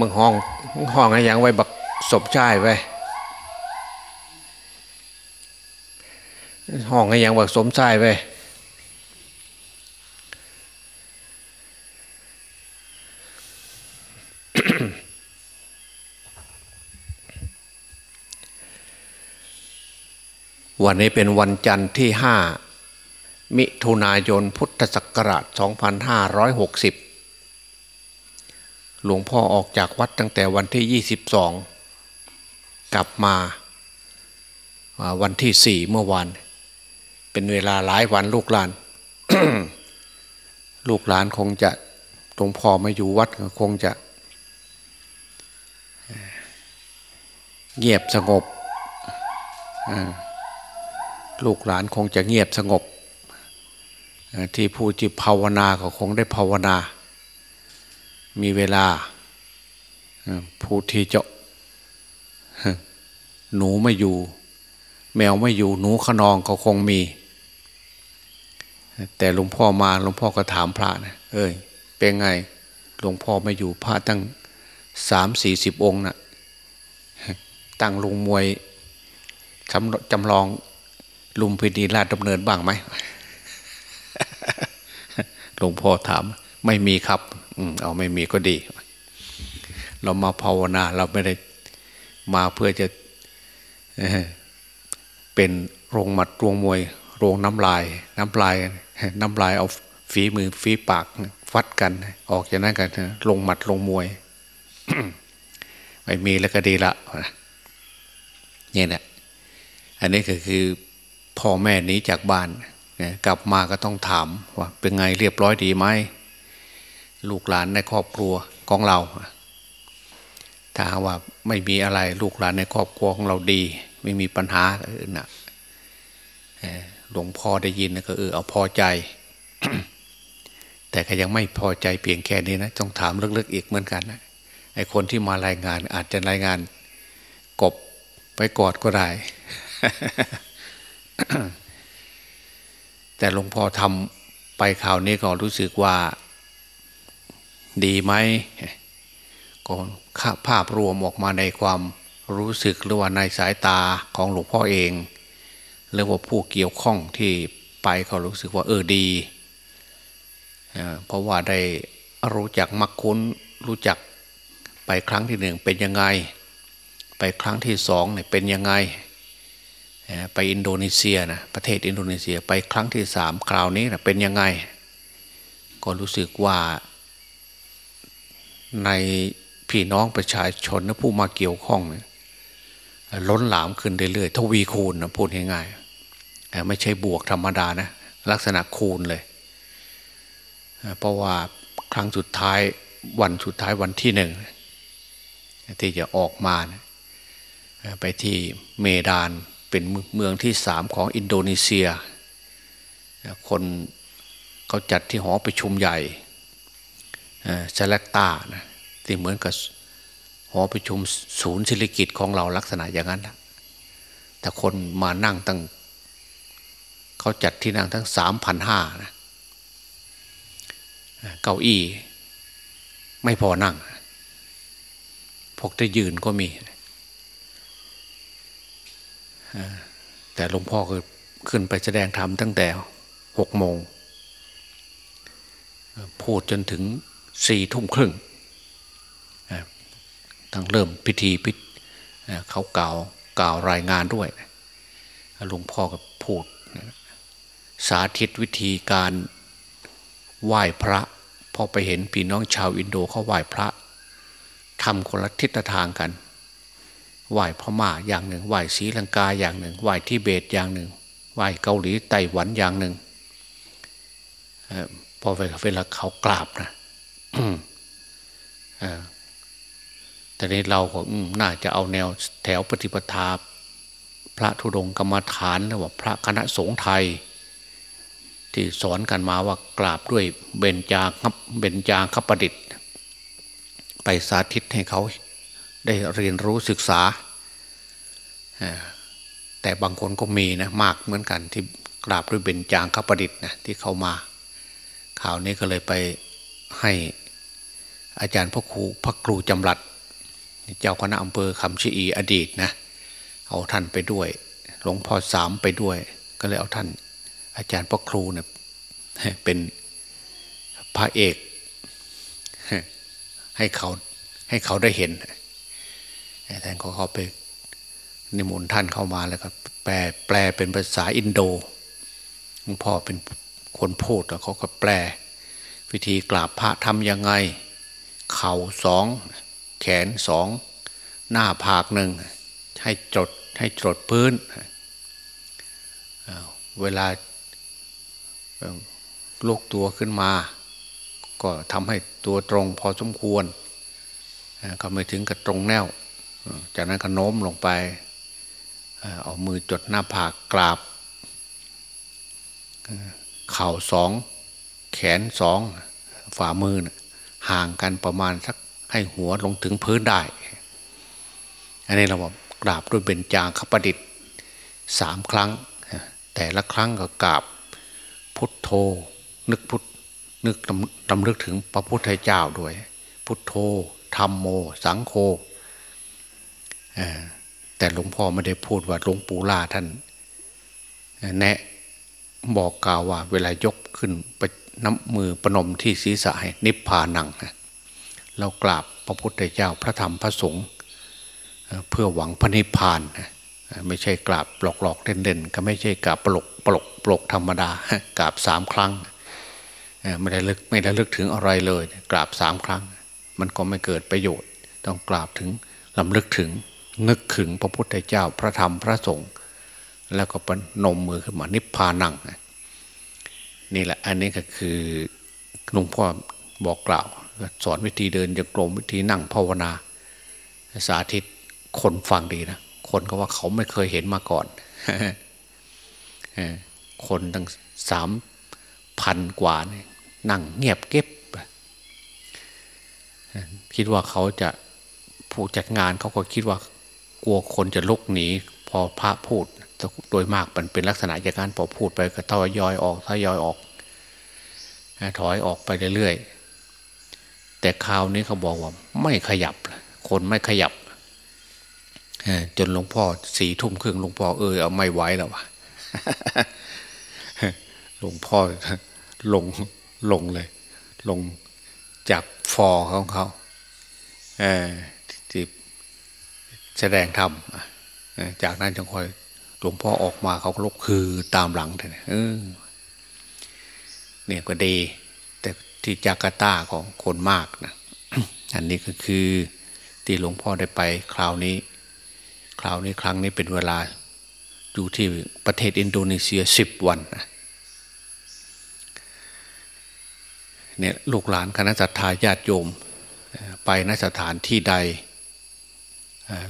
มึงห้องห้องอะไรยังไว้บักสมชายไว้ห้องอะไรยังบักสมชายไว้วันนี้เป็นวันจันทร์ที่ห้ามิถุนายนพุทธศักราช 2560 หลวงพ่อออกจากวัดตั้งแต่วันที่ 22 กลับมาวันที่4เมื่อวาน เป็นเวลาหลายวันลูกหลาน ลูกหลานคงจะหลวงพ่อมาอยู่วัดคงจะเงียบสงบลูกหลานคงจะเงียบสงบ ที่ผู้จิตภาวนาก็คงได้ภาวนา มีเวลาผู้ที่จะหนูไม่อยู่ แมวไม่อยู่ หนูขนองก็คงมี แต่หลวงพ่อมาหลวงพ่อก็ถามพระนะเอ้ยเป็นไงหลวงพ่อไม่อยู่พระตั้งสามสี่สิบองค์นะ่ะตั้งลงมวยจำลองลุมพินีราชดำเนินบ้างไหมหลวงพ่อถามไม่มีครับ เอาไม่มีก็ดี เรามาภาวนา เราไม่ได้มาเพื่อจะเป็นโรงหมัดโรงมวย โรงน้ำลาย น้ำลาย น้ำลายเอาฝีมือฝีปากฟัดกัน ออกจากนั้นกันลงหมัดลงมวยไม่มีแล้วก็ดีละนี่แหละอันนี้ก็คือพ่อแม่หนีจากบ้านกลับมาก็ต้องถามว่าเป็นไงเรียบร้อยดีไหม ลูกหลานในครอบครัวของเรา ถ้าว่าไม่มีอะไรลูกหลานในครอบครัวของเราดี ไม่มีปัญหาอื่นนะหลวงพ่อได้ยินก็เออเอาพอใจ แต่ก็ยังไม่พอใจเพียงแค่นี้นะต้องถามลึกๆอีกเหมือนกันนะไอ้คนที่มารายงานอาจจะรายงานกบไปกอดก็ได้ แต่หลวงพ่อทำไปข่าวนี้ก็รู้สึกว่า ดีไหมก็ภาพรวมออกมาในความรู้สึกหรือว่าในสายตาของหลวงพ่อเองหรือว่าผู้เกี่ยวข้องที่ไปเขารู้สึกว่าเออดีเพราะว่าได้รู้จักมักคุ้นรู้จักไปครั้งที่หนึ่งเป็นยังไง ไปครั้งที่สองเนี่ยเป็นยังไงไปอินโดนีเซียนะประเทศอินโดนีเซียไปครั้งที่สามคราวนี้นะเป็นยังไง ก็รู้สึกว่า ในพี่น้องประชาชนนะผู้มาเกี่ยวข้องล้นหลามขึ้นเรื่อยๆทวีคูณนะพูดง่ายๆไม่ใช่บวกธรรมดานะลักษณะคูณเลย เพราะว่าครั้งสุดท้ายวันสุดท้ายวันที่หนึ่งที่จะออกมานะไปที่เมดานเป็นเมืองที่สามของอินโดนีเซีย คนเขาจัดที่หอประชุมใหญ่ เซเลกตานะที่เหมือนกับหอประชุมศูนย์ศิริกิจของเราลักษณะอย่างนั้นแหะแต่คนมานั่งตั้งเขาจัดที่นั่งทั้งสามพันห้านะเก้าอี้ไม่พอนั่ง พวกที่ยืนก็มี แต่หลวงพ่อก็ขึ้นไปแสดงธรรมตั้งแต่หกโมง พูดจนถึง สี่ทุ่มครึ่งทั้งเริ่มพิธีพิเขากล่าวกล่าวรายงานด้วยหลวงพ่อก็พูด สาธิตวิธีการไหว้พระพอไปเห็นพี่น้องชาวอินโดเขาไหว้พระทำคนละทิศทางกัน ไหว้พม่าอย่างหนึ่ง ไหว้ศรีลังกาอย่างหนึ่ง ไหว้ทิเบตอย่างหนึ่ง ไหว้เกาหลีไต้หวันอย่างหนึ่งพอเวลาเขากราบนะ แต่นี้เราก็น่าจะเอาแนวแถวปฏิปทา พระธุดงกรรมฐานหรือว่าพระคณะสงฆ์ไทย ที่สอนกันมาว่ากราบด้วยเบญจาครับเบญจาคประดิษฐ์ ไปสาธิตให้เขาได้เรียนรู้ศึกษา แต่บางคนก็มีนะมากเหมือนกันที่กราบด้วยเบญจางคประดิษฐ์นะที่เขามา ข่าวนี้ก็เลยไป ให้อาจารย์พระครูพระครูจำรัดเจ้าคณะอำเภอคำชีอีอดีตนะเอาท่านไปด้วย หลวงพ่อสามไปด้วย ก็เลยเอาท่าน อาจารย์พระครูเนี่ยเป็นพระเอก ให้เขาให้เขาได้เห็นท่านก็เข้าไปนิมนต์ท่านเข้ามาแล้วก็แปลแปลเป็นภาษาอินโดหลวงพ่อเป็นคนพูดแล้วเขาก็แปล วิธีกราบพระทำยังไง เข่าสอง แขนสอง หน้าผากหนึ่ง ให้จดให้จดพื้น เวลาลุกตัวขึ้นมา ก็ทำให้ตัวตรงพอสมควรก็ไม่ถึงกับตรงแนว จากนั้นก็โน้มลงไปเอามือจดหน้าผากกราบ เข่าสอง แขนสองฝ่ามือห่างกันประมาณสักให้หัวลงถึงพื้นได้ อันนี้เราบอกกราบด้วยเบญจางคประดิษฐ์สามครั้ง แต่ละครั้งก็กราบพุทโธนึกพุทนึกดำลึกถึงพระพุทธเจ้าด้วย พุทโธธรรมโม สังโฆแต่หลวงพ่อไม่ได้พูดว่าหลวงปู่ล่าท่าน แนะบอกกล่าวว่าเวลายกขึ้นไป น้ำมือประนมที่ศีรษะให้นิพพานัง เรากราบพระพุทธเจ้าพระธรรมพระสงฆ์เพื่อหวังพระนิพพานไม่ใช่กราบหลอกหลอกเด่นๆ ก็ไม่ใช่กราบปลกปลกปลกธรรมดากราบสามครั้งไม่ได้ลึกไม่ได้ลึกถึงอะไรเลย กราบสามครั้ง มันก็ไม่เกิดประโยชน์ ต้องกราบถึงลำลึกถึงนึกถึงพระพุทธเจ้าพระธรรมพระสงฆ์แล้วก็ปนมมือขึ้นมานิพพานัง นี่แหละอันนี้ก็คือหลวงพ่อบอกกล่าว สอนวิธีเดินจงกรมวิธีนั่งภาวนา สาธิตคนฟังดีนะ คนก็ว่าเขาไม่เคยเห็นมาก่อน คนตั้งสามพันกว่านี่นั่งเงียบเก็บ คิดว่าเขาจะผู้จัดงานเขาก็คิดว่ากลัวคนจะลุกหนี พอพระพูด โดยมากมันเป็นลักษณะอย่างนั้นพอพูดไปก็ทยอยออกทยอยออก ถอยออกไปเรื่อยๆแต่คราวนี้เขาบอกว่าไม่ขยับ คนไม่ขยับจนหลวงพ่อสี่ทุ่มครึ่งหลวงพ่อเออเอาไม่ไหวแล้ววะหลวงพ่อลงลงเลย ลงจากฟอของเขาที่แสดงธรรมจากนั้นจึงคอย หลวงพ่อออกมาเขาลุกคือตามหลังเลยเออเนี่ยก็ดี แต่ที่จาการ์ตาของคนมากนะอันนี้ก็คือที่หลวงพ่อได้ไปคราวนี้ คราวนี้ครั้งนี้เป็นเวลา อยู่ที่ประเทศอินโดนีเซียสิบวันนะเนี่ยลูกหลานคณะสัตยาญาติโยม ไปนสถานที่ใด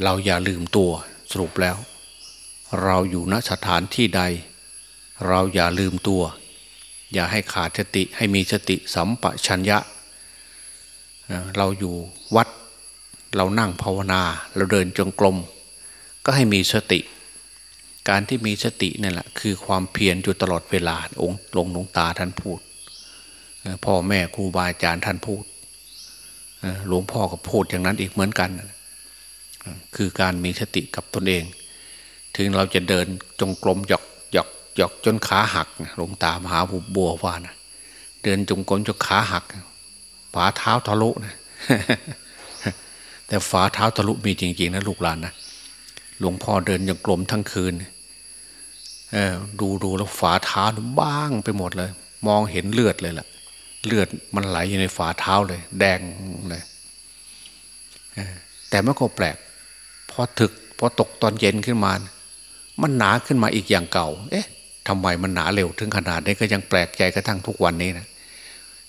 เราอย่าลืมตัวสรุปแล้ว เราอยู่ณสถานที่ใด เราอย่าลืมตัว อย่าให้ขาดสติให้มีสติสัมปชัญญะ เราอยู่วัด เรานั่งภาวนา เราเดินจงกรมก็ให้มีสติ การที่มีสตินี่แหละคือความเพียรอยู่ตลอดเวลาองค์หลวงหลวงตาท่านพูดพ่อแม่ครูบาอาจารย์ท่านพูดหลวงพ่อก็พูดอย่างนั้นอีกเหมือนกัน คือการมีสติกับตนเอง ถึงเราจะเดินจงกรมหยอกหยอกหยอกจนขาหักหลวงตามหาบุบัวว่านะเดินจงกรมจนขาหักฝาเท้าทะลุนะแต่ฝาเท้าทะลุมีจริงๆนะลูกหลานนะหลวงพ่อเดินจงกรมทั้งคืนดูดูแล้วฝาเท้าบ้างไปหมดเลย มองเห็นเลือดเลยล่ะ เลือดมันไหลอยู่ในฝาเท้าเลย แดงเลยแต่ไม่ก็แปลกพอถึกพอตกตอนเย็นขึ้นมา มันหนาขึ้นมาอีกอย่างเก่า เอ๊ะทำไมมันหนาเร็วถึงขนาดนี้ก็ยังแปลกใจกระทั่งทุกวันนี้นะ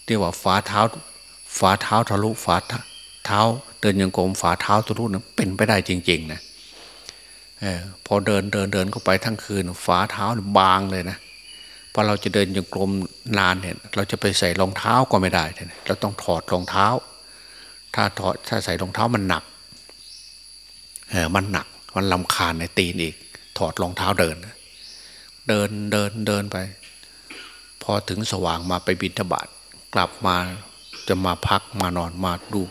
ที่ว่าฝาเท้าฝาเท้าทะลุฝาเท้า เดินยังกรมฝาเท้าทะลุนะเป็นไปได้จริง ๆ นะออพอเดินเดินเดินเข้าไปทั้งคืนฝาเท้าบางเลยนะพอเราจะเดินยังกลมนานเนี่ย เราจะไปใส่รองเท้าก็ไม่ได้เราต้องถอดรองเท้า ถ้าถอดถ้าใส่รองเท้ามันหนักเออมันหนักมันลำคาญในตีนอีก ถอดรองเท้าเดิน เดินเดินเดินไป พอถึงสว่างมาไปบินทบาทกลับมาจะมาพักมานอนมาดู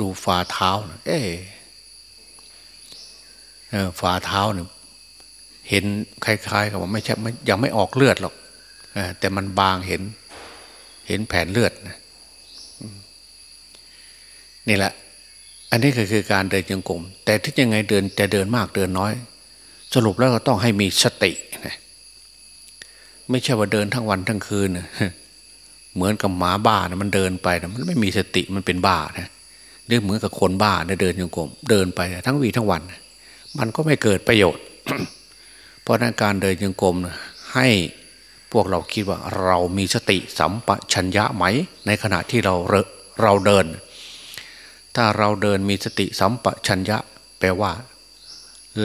ดูฝ่าเท้านะเอ๊ฝ่าเท้าเนี่ยเห็นคล้ายๆกับว่าไม่ใช่ยังไม่ออกเลือดหรอกแต่มันบางเห็น เห็นแผ่นเลือดนะนี่แหละ อันนี้ก็คือการเดินจงกรมแต่ที่ยังไงเดินจะเดินมากเดินน้อย สรุปแล้วก็ต้องให้มีสติ ไม่ใช่ว่าเดินทั้งวันทั้งคืน เหมือนกับหมาบ้านะมันเดินไปนะมันไม่มีสติมันเป็นบ้านะเรื่องเหมือนกับคนบ้านะเดินจงกรมเดินไปทั้งวีทั้งวัน มันก็ไม่เกิดประโยชน์ เพราะนั้นการเดินจงกรมให้พวกเราคิดว่าเรามีสติสัมปชัญญะไหม ในขณะที่เราเราเดิน ถ้าเราเดินมีสติสัมปชัญญะ แปลว่า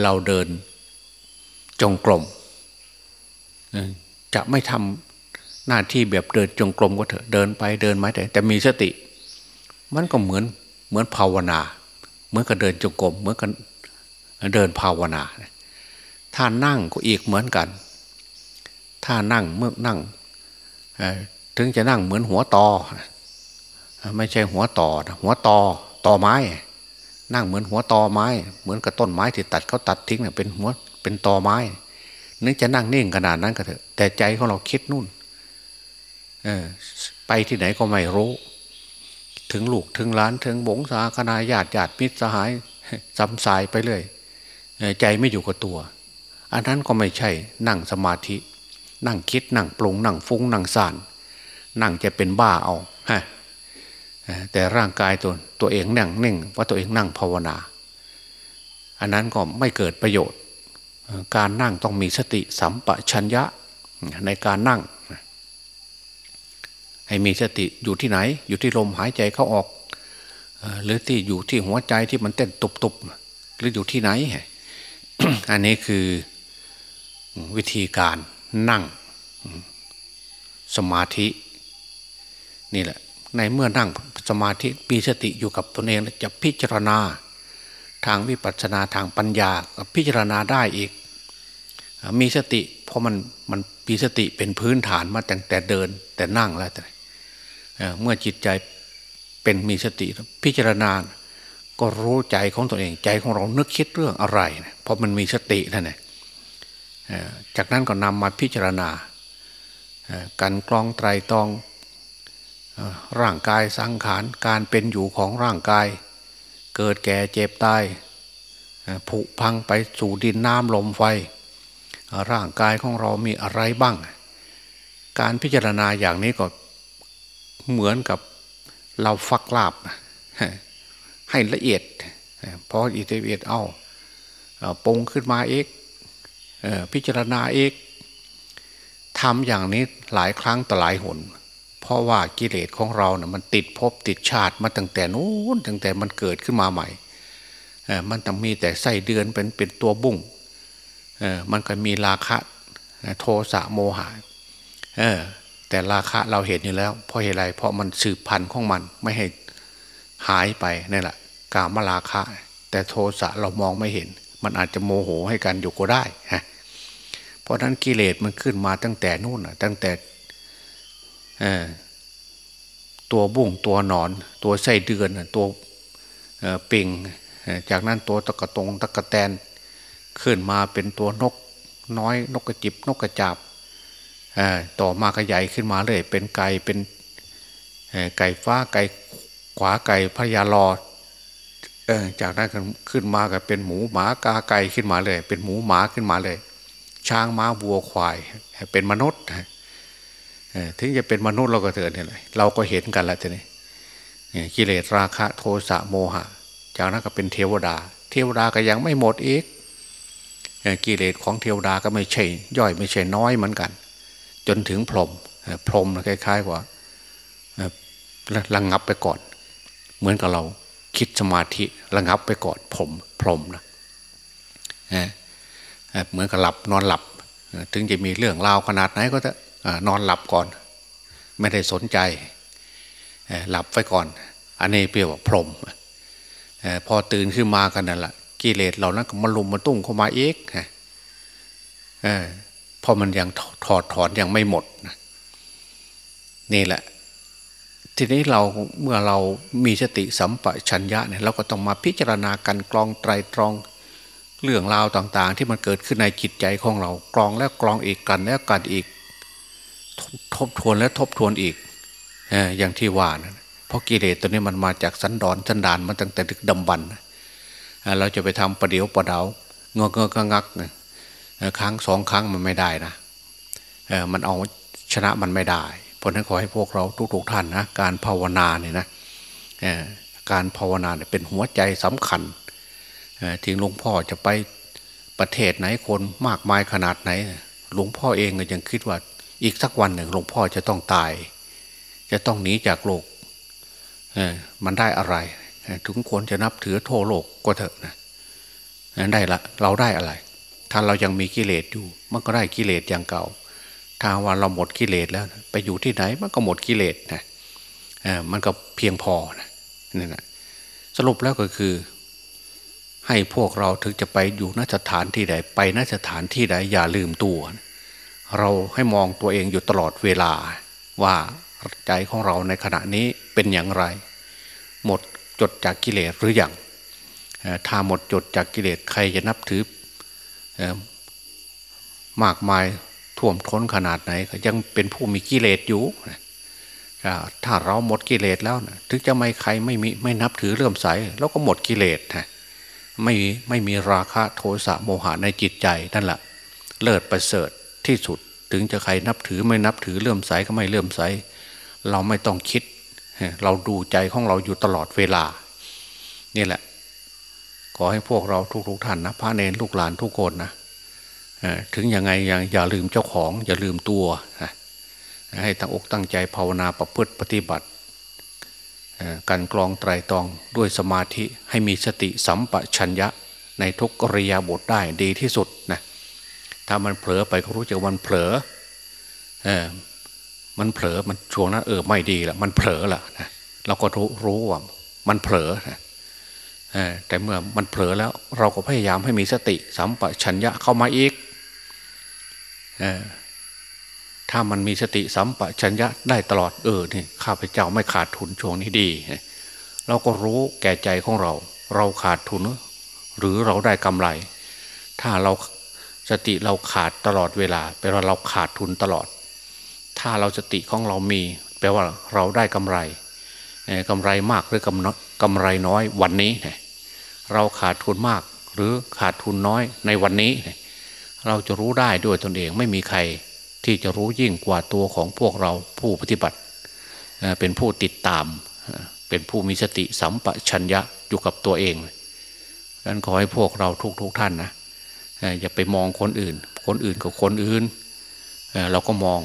เราเดิน จงกรมจะไม่ทำหน้าที่แบบเดินจงกรมก็เถอะเดินไปเดินมาแต่แต่มีสติ มันก็เหมือนเหมือนภาวนา เหมือนกับเดินจงกรมเหมือนกับเดินภาวนา ถ้านั่งก็อีกเหมือนกัน ถ้านั่งเมื่อนั่งถึงจะนั่งเหมือนหัวตอ ไม่ใช่หัวต่อหัวตอตอไม้ นั่งเหมือนหัวตอไม้ เหมือนกับต้นไม้ที่ตัดเขาตัดทิ้งเป็นหัว เป็นตอไม้ นึกจะนั่งนิ่งขนาดนั้นก็เถอะ แต่ใจของเราคิดนู่นไปที่ไหนก็ไม่รู้ ถึงลูกถึงล้านถึงบงสาคณาญาติญาติมิตรสหายจำสายไปเลยใจไม่อยู่กับตัว อันนั้นก็ไม่ใช่นั่งสมาธิ นั่งคิดนั่งปรุงนั่งฟุ้งนั่งสานนั่งจะเป็นบ้าเอาฮะแต่ร่างกายตัวตัวเองนั่งนิ่งว่าตัวเองนั่งภาวนา อันนั้นก็ไม่เกิดประโยชน์ การนั่งต้องมีสติสัมปชัญญะในการนั่ง ให้มีสติอยู่ที่ไหน อยู่ที่ลมหายใจเข้าออก หรือที่อยู่ที่หัวใจที่มันเต้นตุบๆหรืออยู่ที่ไหน อันนี้คือวิธีการนั่งสมาธินี่แหละ ในเมื่อนั่งสมาธิปีสติอยู่กับตนเองจะพิจารณาทางวิปัสสนาทางปัญญาพิจารณาได้อีก มีสติ เพราะมันมันมีสติเป็นพื้นฐานมาแต่แต่เดิน แต่นั่งแล้วแต่เมื่อจิตใจเป็นมีสติพิจารณา ก็รู้ใจของตัวเองใจของเรานึกคิดเรื่องอะไรเพราะมันมีสตินั่นแหละจากนั้นก็นำมาพิจารณาการกรองไตรตองร่างกายสังขารการเป็นอยู่ของร่างกาย เกิดแก่เจ็บตายผุพังไปสู่ดินน้ำลมไฟ ร่างกายของเรามีอะไรบ้าง การพิจารณาอย่างนี้ก็เหมือนกับเราฟักลาบ ให้ละเอียดพออิตเอียดเอาปงขึ้นมาเอกพิจารณาเอกทำอย่างนี้หลายครั้งต่อหลายหน เพราะว่ากิเลสของเราเนะ่ยมันติดภพติดชาติมาตั้งแต่นู้นตั้งแต่มันเกิดขึ้นมาใหม่มันต้องมีแต่ไส้เดือนเป็นเป็นตัวบุ้ง มันก็มีราคะโทสะโมหะแต่ราคะเราเห็นอยู่แล้ว เพราะเหตุไรเพราะมันสืบพันธุ์ของมันไม่ให้หายไปนี่แหละกามราคะ แต่โทสะเรามองไม่เห็น มันอาจจะโมโหให้กันอยู่ก็ได้ฮะเพราะนั้นกิเลสมันขึ้นมาตั้งแต่นู่นตั้งแต่ตัวบุ้งตัวหนอน ตัวไส้เดือนตัวปิงจากนั้นตัวตะกะตงตะกะแตน ขึ้นมาเป็นตัวนกน้อยนกกระจิบนกกระจาบต่อมาขยายขึ้นมาเลย เป็นไก่เป็นไก่ฟ้าไก่ขวาไก่พญาลอจากนั้นขึ้นมาก็เป็นหมูหมากาไก่ขึ้นมาเลย เป็นหมูหมาขึ้นมาเลย ช้างม้าวัวควาย เป็นมนุษย์ถึงจะเป็นมนุษย์เราก็เถิดเนี่ยเราก็เห็นกันแล้วทีนี้กิเลสราคะโทสะโมหะ จากนั้นก็เป็นเทวดา เทวดาก็ยังไม่หมดอีก กิเลสของเทวดาก็ไม่ใช่ย่อยไม่ใช่น้อยเหมือนกัน จนถึงพรหมพรหมคล้ายๆว่าระงงับไปก่อน เหมือนกับเราคิดสมาธิระงงับไปก่อนพรหมพรหมนะเหมือนกับหลับนอนหลับ ถึงจะมีเรื่องราวขนาดไหนก็จะนอนหลับก่อน ไม่ได้สนใจหลับไว้ก่อน อันนี้เปรียกว่าพรมพอตื่นขึ้นมากันนั่นแหละ กิเลสเหล่านั้นก็มาลุมมาตุ้งเข้ามาเอกเพราะมันยังถอดถอนยังไม่หมดนี่แหละ ทีนี้เราเมื่อเรามีสติสัมปชัญญะเนี่ยเราก็ต้องมาพิจารณากันกรองไตรตรองเรื่องราวต่างๆ ที่มันเกิดขึ้นในจิตใจของเรากรองแล้วกรองอีกกันแล้วกันอีก ทบทวนและทบทวนอีกอย่างที่ว่านะเพราะกิเลสตัวนี้มันมาจากสันดอนสันดานมาตั้งแต่ดึกดำบรร เราจะไปทำประเดี๋ยวประเดาเงอเงองักครั้งสองครั้งมันไม่ได้นะมันเอาชนะมันไม่ได้ เพราะนั้นขอให้พวกเราทุกๆท่านนะการภาวนาเนี่ยนะการภาวนาเนี่ยเป็นหัวใจสำคัญที่หลวงพ่อจะไปประเทศไหนคนมากมายขนาดไหน หลวงพ่อเองก็ยังคิดว่าอีกสักวันหนึ่งหลวงพ่อจะต้องตาย จะต้องหนีจากโลกมันได้อะไร ถึงควรจะนับถือโทโลกก็เถอะนะได้ละเราได้อะไร ถ้าเรายังมีกิเลสอยู่ มันก็ได้กิเลสอย่างเก่า ถ้าว่าเราหมดกิเลสแล้วไปอยู่ที่ไหนมันก็หมดกิเลสนะมันก็เพียงพอนะนี่นะสรุปแล้วก็คือ ให้พวกเราถึงจะไปอยู่นสถานที่ใด ไปนสถานที่ใดอย่าลืมตัว เราให้มองตัวเองอยู่ตลอดเวลาว่าใจของเราในขณะนี้เป็นอย่างไร หมด จดจากกิเลสหรืออยังถ้าหมดจดจากกิเลสใครจะนับถือมากมายท่วมท้นขนาดไหน ก็ยังเป็นผู้มีกิเลสอยู่ถ้าเราหมดกิเลสแล้วนะถึงจะไม่ใครไม่มีไม่นับถือเลื่อมใสแล้วก็หมดกิเลสนะไม่ไม่มีราคะโทสะโมหะในจิตใจนั่นแหละเลิศประเสริฐที่สุดถึงจะใครนับถือไม่นับถือเลื่อมใสก็ไม่เลื่อมใส เราไม่ต้องคิด เราดูใจของเราอยู่ตลอดเวลา นี่แหละ ขอให้พวกเราทุกๆท่านนะพระเนรลูกหลานทุกคนนะถึงยังไงยังอย่าลืมเจ้าของ อย่าลืมตัว ให้ตั้งอกตั้งใจภาวนาประพฤติปฏิบัติการกรองไตรตองด้วยสมาธิให้มีสติสัมปชัญญะในทุกกริยาบทได้ดีที่สุดนะถ้ามันเผลอไปก็รู้จักมันเผลอ มันเผลอมันช่วงนั้นเออไม่ดีละมันเผลอละนะเราก็รู้รู้ว่ามันเผลอนะแต่เมื่อมันเผลอแล้วเราก็พยายามให้มีสติสัมปชัญญะเข้ามาอีกถ้ามันมีสติสัมปชัญญะได้ตลอดเออนี่ข้าพเจ้าไม่ขาดทุนช่วงนี้ดี เราก็รู้แก่ใจของเรา เราขาดทุน หรือเราได้กำไร ถ้าเราสติเราขาดตลอดเวลาแปลว่าเราขาดทุนตลอด ถ้าเราสติของเรามี แปลว่าเราได้กำไรกำไรมากหรือกำกำไรน้อยวันนี้ เราขาดทุนมากหรือขาดทุนน้อยในวันนี้ เราจะรู้ได้ด้วยตนเองไม่มีใครที่จะรู้ยิ่งกว่าตัวของพวกเราผู้ปฏิบัติ เป็นผู้ติดตาม เป็นผู้มีสติสัมปชัญญะอยู่กับตัวเองดังนั้นขอให้พวกเราทุกๆทท่านนะอย่าไปมองคนอื่น คนอื่นกับคนอื่น เราก็มอง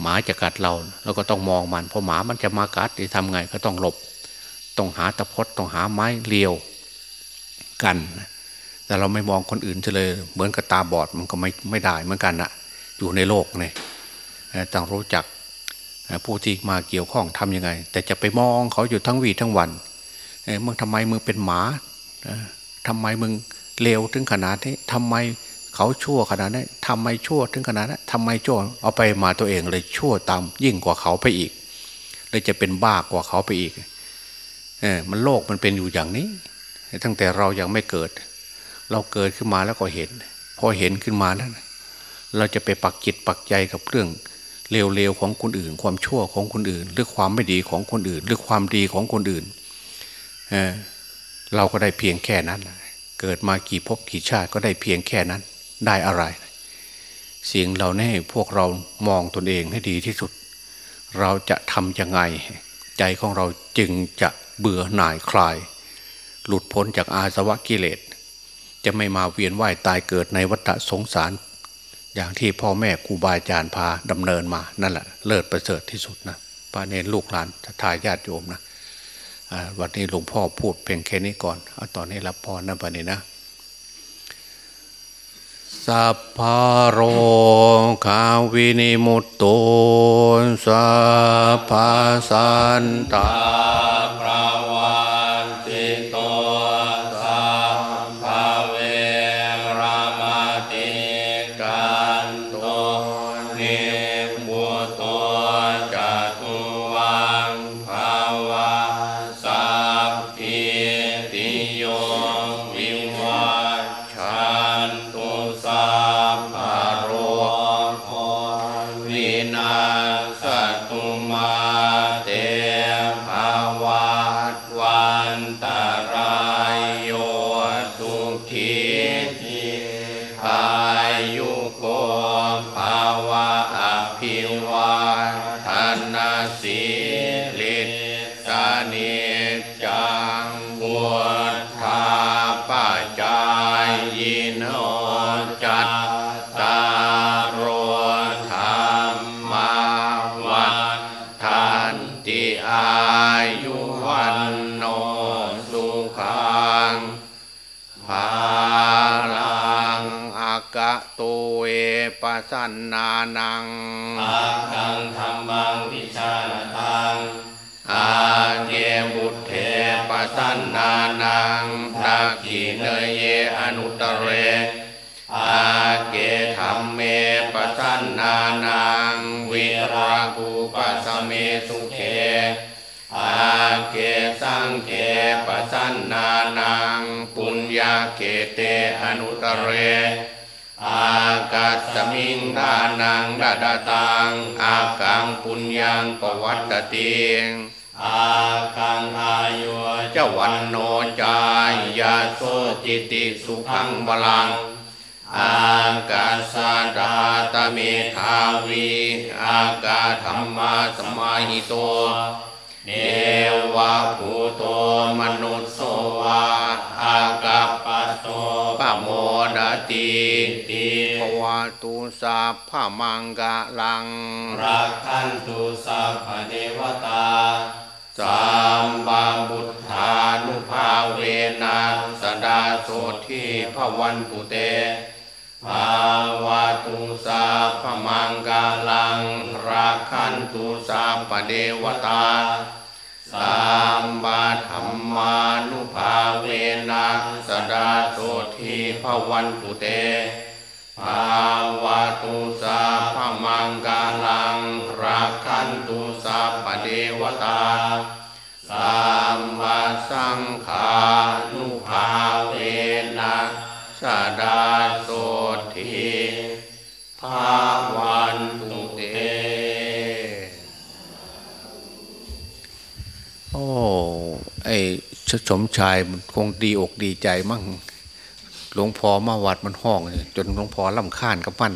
หมาจะกัดเราเราก็ต้องมองมันเพราะหมามันจะมากัดจะทำไงก็ต้องหลบ ต้องหาตะพดต้องหาไม้เลียวกัน แต่เราไม่มองคนอื่นเลย เหมือนกับตาบอดมันก็ไม่ไม่ได้เหมือนกันนะอยู่ในโลกเนี่ยต้องรู้จักผู้ที่มาเกี่ยวข้องทำยังไง แต่จะไปมองเขาอยู่ทั้งวีทั้งวันมึงทำไมมึงเป็นหมาทำไมมึงเลวถึงขนาดนี้ทำไม เขาชั่วขนาดนี้ทำไมชั่วถึงขนาดนั้นทำไมชั่วเอาไปมาตัวเองเลยชั่วตามยิ่งกว่าเขาไปอีกเลยจะเป็นบ้ากว่าเขาไปอีกเออมันโลกมันเป็นอยู่อย่างนี้ ตั้งแต่เรายังไม่เกิด เราเกิดขึ้นมาแล้วก็เห็น พอเห็นขึ้นมาแล้วเราจะไปปักจิตปักใจกับเรื่องเลวๆของคนอื่น ความชั่วของคนอื่น หรือความไม่ดีของคนอื่น หรือความดีของคนอื่นเเราก็ได้เพียงแค่นั้น เกิดมากี่ภพกี่ชาติก็ได้เพียงแค่นั้น ได้อะไร สิ่งเราแน่พวกเรามองตนเองให้ดีที่สุด เราจะทำยังไง ใจของเราจึงจะเบื่อหน่ายคลาย หลุดพ้นจากอาสวะกิเลส จะไม่มาเวียนว่ายตายเกิดในวัฏสงสาร อย่างที่พ่อแม่ครูบาอาจารย์พาดำเนินมานั่นแหละเลิศประเสริฐที่สุดนะป้าเนรลูกหลานทายญาติโยมนะวันนี้หลวงพ่อพูดเพียงแค่นี้ก่อน เอาตอนนี้รับพรนะป้านี้นะ สัพพโรคาวินิมุตโตสัพพสันตา ปา สันนานังอาคังธรรมังวิชาณตังอาเกบุตเทปสันนานังนาคีเนยเยอนุตเร อาเกธรรมเมปสันนานังวิรากูปัสเมสุเขอาเกสังเกปสันนานังปุญญาเกเตอนุตเร อากัสสมิงทานังดาดาตังอากังปุญญังปวัตติงอาคังอายุเจวันโนจายาโสจิติสุขังบาลัง อากาสาดาตเมธาวี อากาธรรมาสมาหิโต เนวะภูโตมนุสโสวาอากาปัตโตปะโมดาติติภวาตุสาพะมังกะลังรักขันตุสัพพเทวตาสัมบาบุทธานุภาเวนะสดาโสทีพวันตุเต ภาวะตุสาพมังกาลังราคันตุสาปเดวตาสัมบาธรรมานุภาเวนะสดาโสทีพวันตุเตภาวะตุสาพมังกาลังราคันตุสาปเดวตาสัมมาสังขานุภาเวนะสดาโส โอ้ไอ้สมชายมันคงดีอกดีใจมั่งหลวงพ่อมาวัดมันห้อง จนหลวงพ่อลำคาญกับมัน